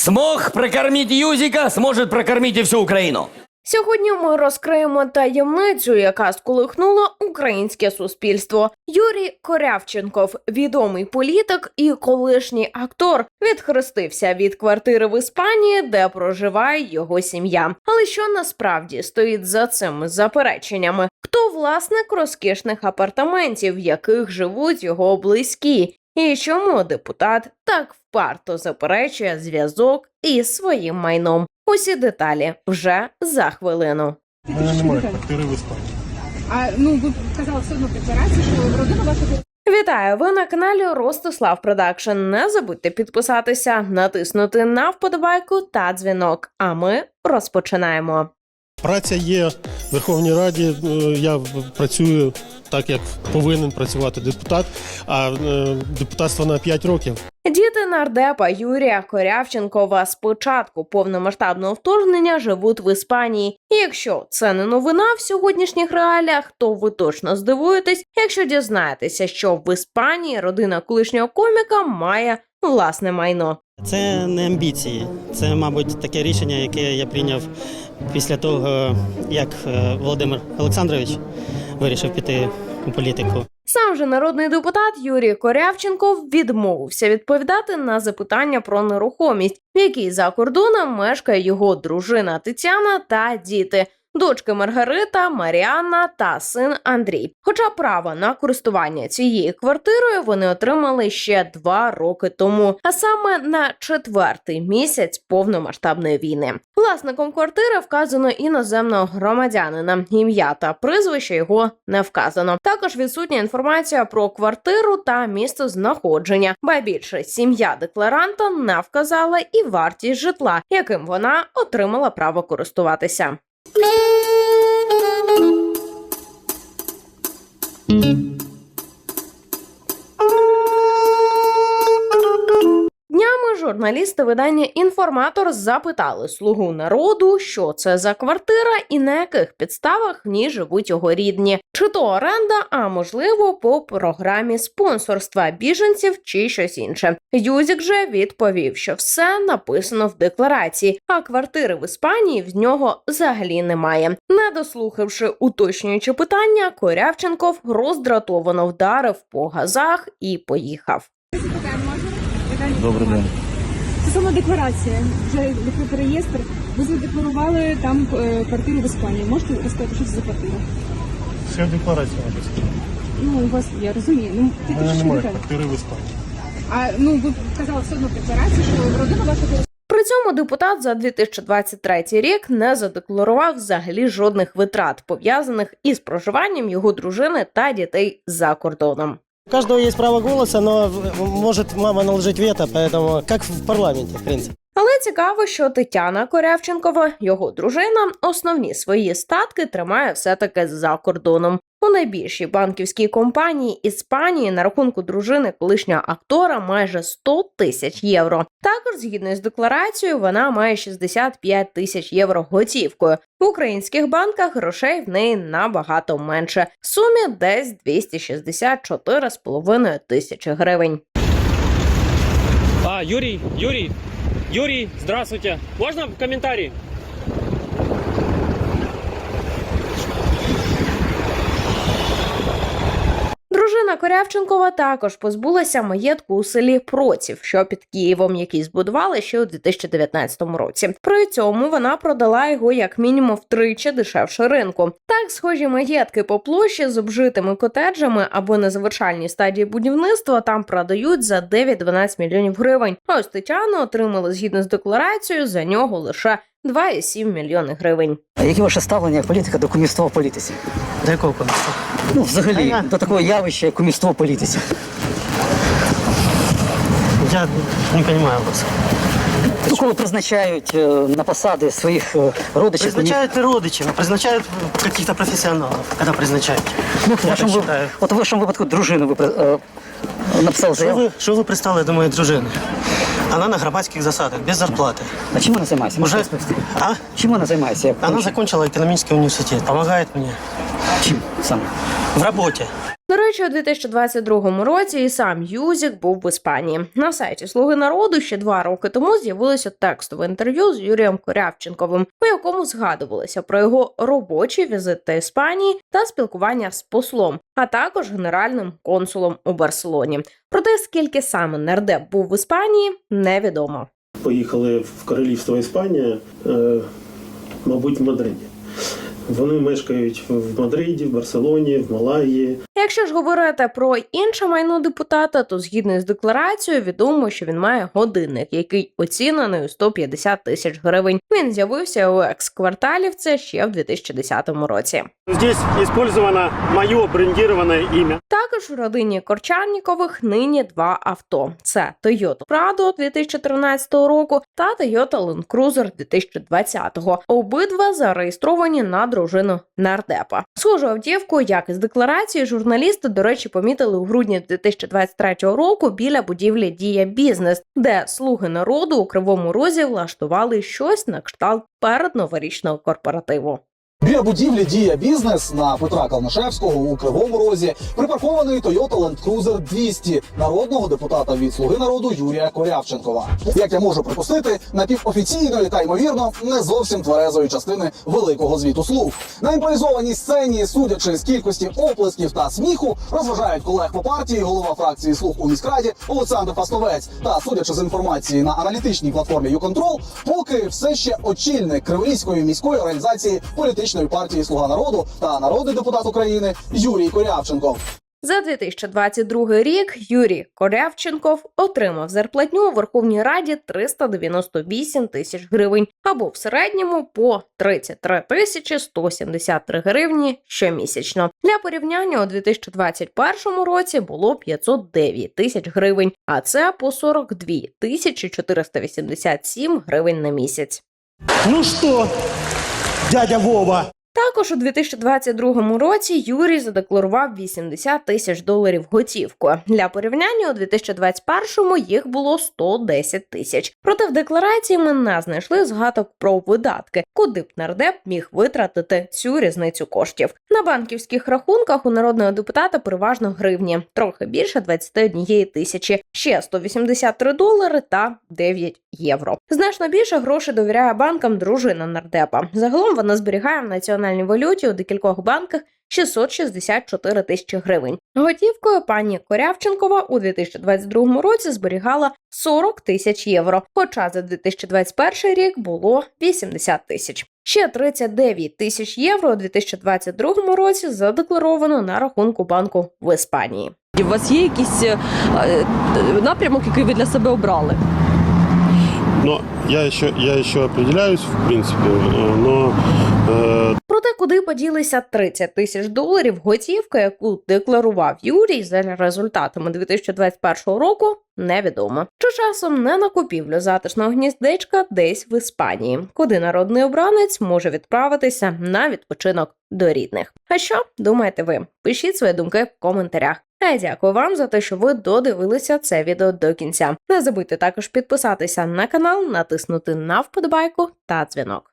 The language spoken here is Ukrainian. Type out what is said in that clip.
Смог прокормить Юзика, сможет прокормить всю Украину. Сьогодні ми розкриємо таємницю, яка сколихнула українське суспільство. Юрій Корявченков, відомий політик і колишній актор, відхрестився від квартири в Іспанії, де проживає його сім'я. Але що насправді стоїть за цими запереченнями? Хто власник розкішних апартаментів, в яких живуть його близькі? І чому депутат так впарто заперечує зв'язок із своїм майном? Усі деталі вже за хвилину. У мене немає квартири в Іспанії. А ну ви казали все одно декларації, що родина ваша Вітаю! Ви на каналі Ростислав Продакшн. Не забудьте підписатися, натиснути на вподобайку та дзвінок. А ми розпочинаємо. Праця є в Верховній Раді. е, Я працюю так, як повинен працювати депутат, а е, депутатство на 5 років. Діти нардепа Юрія Корявченкова з початку повномасштабного вторгнення живуть в Іспанії. І якщо це не новина в сьогоднішніх реаліях, то ви точно здивуєтесь, якщо дізнаєтеся, що в Іспанії родина колишнього коміка має власне майно. Це не амбіції, це, мабуть, таке рішення, яке я прийняв після того, як е, Володимир Олександрович вирішив піти у політику. Сам же народний депутат Юрій Корявченков відмовився відповідати на запитання про нерухомість, в якій за кордоном мешкає його дружина Тетяна та діти. Дочки Маргарита, Маріанна та син Андрій. Хоча право на користування цією квартирою вони отримали ще два роки тому, а саме на четвертий місяць повномасштабної війни. Власником квартири вказано іноземного громадянина. Ім'я та прізвище його не вказано. Також відсутня інформація про квартиру та місто знаходження. Ба більше сім'я декларанта не вказала і вартість житла, яким вона отримала право користуватися. thank you. Журналісти видання Інформатор запитали слугу народу, що це за квартира і на яких підставах в ній живуть його рідні, чи то оренда, а можливо, по програмі спонсорства біженців чи щось інше. Юзік же відповів, що все написано в декларації, а квартири в Іспанії в нього взагалі немає. Не дослухавши уточнюючи питання, Корявченков роздратовано вдарив по газах і поїхав. Добрий день. Стосовно декларації, вже відкритий реєстр. Ви задекларували там е, квартиру в Іспанії. Можете розказати, що це за квартира? Все в декларації написано. Ну, у вас я розумію. Ну тільки мене що немає квартири в Іспанії. А ну ви казали все одно в декларації, що родина ваша При цьому депутат за 2023 рік не задекларував взагалі жодних витрат, пов'язаних із проживанням його дружини та дітей за кордоном. У каждого есть право голоса, но может мама наложить вето, поэтому как в парламенте, в принципе. Але цікаво, що Тетяна Корявченкова, його дружина, основні свої статки тримає все-таки за кордоном. У найбільшій банківській компанії Іспанії на рахунку дружини колишнього актора майже 100 тисяч євро. Також, згідно з декларацією, вона має 65 тисяч євро готівкою. В українських банках грошей в неї набагато менше. В сумі десь 264,5 тисячі гривень. А, Юрий, Юрий, Юрий, здравствуйте. Можно комментарий? Дружина Корявченкова також позбулася маєтку у селі Проців, що під Києвом, який збудували ще у 2019 році. При цьому вона продала його як мінімум втричі дешевше ринку. Так, схожі маєтки по площі з обжитими котеджами або на завершальній стадії будівництва там продають за 9-12 мільйонів гривень. А ось Тетяна отримала згідно з декларацією за нього лише 2,7 мільйони гривень. А яке ваше ставлення як політика до кумівства в політиці? До якого конкурсу? Ну, взагалі, до такого явища, як кумівство в політиці. Я не понимаю вас. Ну, коли призначають е, на посади своїх е, родичів. Призначают не родичів, а призначают каких-то профессионалов, когда призначают. Ну, в Я вашому, так ви- считаю. от в вашому випадку дружину ви при- е, написали Що заяву. ви, що ви пристали до моєї дружини? Вона на громадських засадах, без зарплати. А чим вона займається? Уже, а? Чим вона займається? Як Она закончила экономический университет, помогает мне Чим саме? в работе. До речі, у 2022 році і сам Юзік був в Іспанії. На сайті Слуги народу ще два роки тому з'явилося текстове інтерв'ю з Юрієм Корявченковим, у якому згадувалося про його робочий візит до Іспанії та спілкування з послом, а також генеральним консулом у Барселоні. Проте скільки саме нардеп був в Іспанії, невідомо. Поїхали в королівство Іспанія, е, мабуть, в Мадриді. Вони мешкають в Мадриді, в Барселоні, в Малайї. Якщо ж говорити про інше майно депутата, то згідно з декларацією відомо, що він має годинник, який оцінений у 150 тисяч гривень. Він з'явився у екс-кварталівце ще в 2010 році. Здесь использовано моє брендироване ім'я. Також у родині Корчаннікових нині два авто: це Toyota Prado 2013 року та Toyota Land Cruiser 2020. Обидва зареєстровані на дружину нардепа. Схожу автівку, як і з декларації, журналісти, до речі, помітили у грудні 2023 року біля будівлі Дія Бізнес, де слуги народу у кривому розі влаштували щось на кшталт передноворічного корпоративу. Біля будівлі дія бізнес на Петра Калнишевського у Кривому Розі припаркований Toyota Land Cruiser 200 народного депутата від Слуги народу Юрія Корявченкова. Як я можу припустити, напівофіційної та ймовірно не зовсім тверезої частини великого звіту слуг. На імпровізованій сцені, судячи з кількості оплесків та сміху, розважають колег по партії, голова фракції слуг у міськраді Олександр Фастовець. Та судячи з інформації на аналітичній платформі «Юконтрол», поки все ще очільник Криворізької міської організації політичної партії Слуга народу та народний депутат України Юрій Корявченков. За 2022 рік Юрій Корявченков отримав зарплатню у Верховній Раді 398 тисяч гривень або в середньому по 33 тисячі 173 гривні щомісячно. Для порівняння у 2021 році було 509 тисяч гривень, а це по 42 тисячі 487 гривень на місяць. Ну что, дядя Вова? Також у 2022 році Юрій задекларував 80 тисяч доларів готівку. Для порівняння у 2021 їх було 110 тисяч. Проте в декларації ми не знайшли згадок про видатки, куди б нардеп міг витратити цю різницю коштів. На банківських рахунках у народного депутата переважно гривні, трохи більше 21 тисячі, ще 183 долари та 9 євро. Значно більше грошей довіряє банкам дружина нардепа. Загалом вона зберігає в національній валюті у декількох банках 664 тисячі гривень. Готівкою пані Корявченкова у 2022 році зберігала 40 тисяч євро, хоча за 2021 рік було 80 тисяч. Ще 39 тисяч євро у 2022 році задекларовано на рахунку банку в Іспанії. У вас є якийсь е, е, напрямок, який ви для себе обрали? Но я еще, я еще определяюсь, в принципе, но э, Проте, куди поділися 30 тисяч доларів готівка, яку декларував Юрій за результатами 2021 року, невідомо. Чи часом не на купівлю затишного гніздечка десь в Іспанії, куди народний обранець може відправитися на відпочинок до рідних. А що думаєте ви? Пишіть свої думки в коментарях. А я дякую вам за те, що ви додивилися це відео до кінця. Не забудьте також підписатися на канал, натиснути на вподобайку та дзвінок.